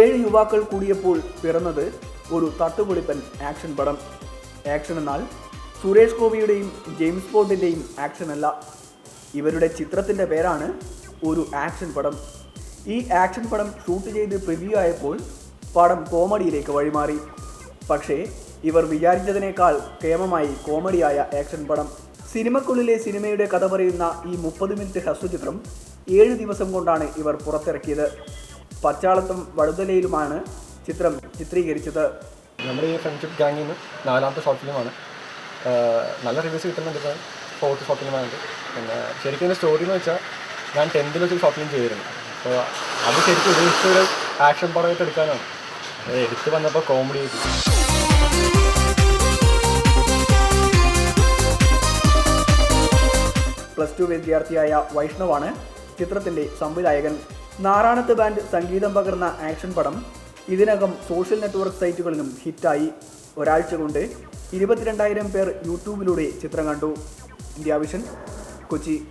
യുവാക്കൾ കൂടിയപ്പോൾ പിറന്നത് ഒരു തട്ടുപൊളിപ്പൻ ആക്ഷൻ പടം. ആക്ഷൻ എന്നാൽ സുരേഷ് ഗോപിയുടെയും ജെയിംസ് ബോണ്ടിന്റെയും ആക്ഷൻ അല്ല. ഇവരുടെ ചിത്രത്തിന്റെ പേരാണ് ഒരു ആക്ഷൻ പടം. ഈ ആക്ഷൻ പടം ഷൂട്ട് ചെയ്ത് പ്രിവ്യൂ ആയപ്പോൾ പടം കോമഡിയിലേക്ക് വഴിമാറി. പക്ഷേ ഇവർ വിചാരിച്ചതിനേക്കാൾ കേമമായി കോമഡിയായ ആക്ഷൻ പടം. സിനിമക്കുള്ളിലെ സിനിമയുടെ കഥ പറയുന്ന ഈ മുപ്പത് മിനിറ്റ് ഹ്രസ്വചിത്രം ഏഴ് ദിവസം കൊണ്ടാണ് ഇവർ പുറത്തിറക്കിയത്. പച്ചാളത്തും വടുതലയിലുമാണ് ചിത്രം ചിത്രീകരിച്ചത്. നമ്മുടെ ഈ ഫ്രണ്ട്ഷിപ്പ് ഗാങ്ങിൽ നിന്ന് നാലാമത്തെ ഷോർട്ട് ഫിലിമാണ് നല്ല റിവ്യൂസ് കിട്ടുന്നുണ്ട് ഇപ്പം. ഫോർത്ത് ഷോർട്ട് ഫിലിമാണ് പിന്നെ ശരിക്കും ഇതിന്റെ സ്റ്റോറി എന്ന് വെച്ചാൽ ഞാൻ ടെൻത്തിൽ വെച്ച് ഷോർട്ട് ഫിലിം ചെയ്തിരുന്നു. അപ്പോൾ അത് ശരിക്കും ഉദ്ദേശിച്ച ഒരു ആക്ഷൻ പടമായിട്ട് എടുക്കാനാണ്. അത് എടുത്ത് വന്നപ്പോൾ കോമഡി ആയിട്ട്. പ്ലസ് ടു വിദ്യാർത്ഥിയായ വൈഷ്ണവാണ് ചിത്രത്തിന്റെ സംവിധായകൻ. നാറാണത്ത് ബാൻഡ് സംഗീതം പകർന്ന ആക്ഷൻ പടം ഇതിനകം സോഷ്യൽ നെറ്റ്വർക്ക് സൈറ്റുകളിലും ഹിറ്റായി. ഒരാഴ്ച കൊണ്ട് ഇരുപത്തിരണ്ടായിരം പേർ യൂട്യൂബിലൂടെ ചിത്രം കണ്ടു. India vision Kochi.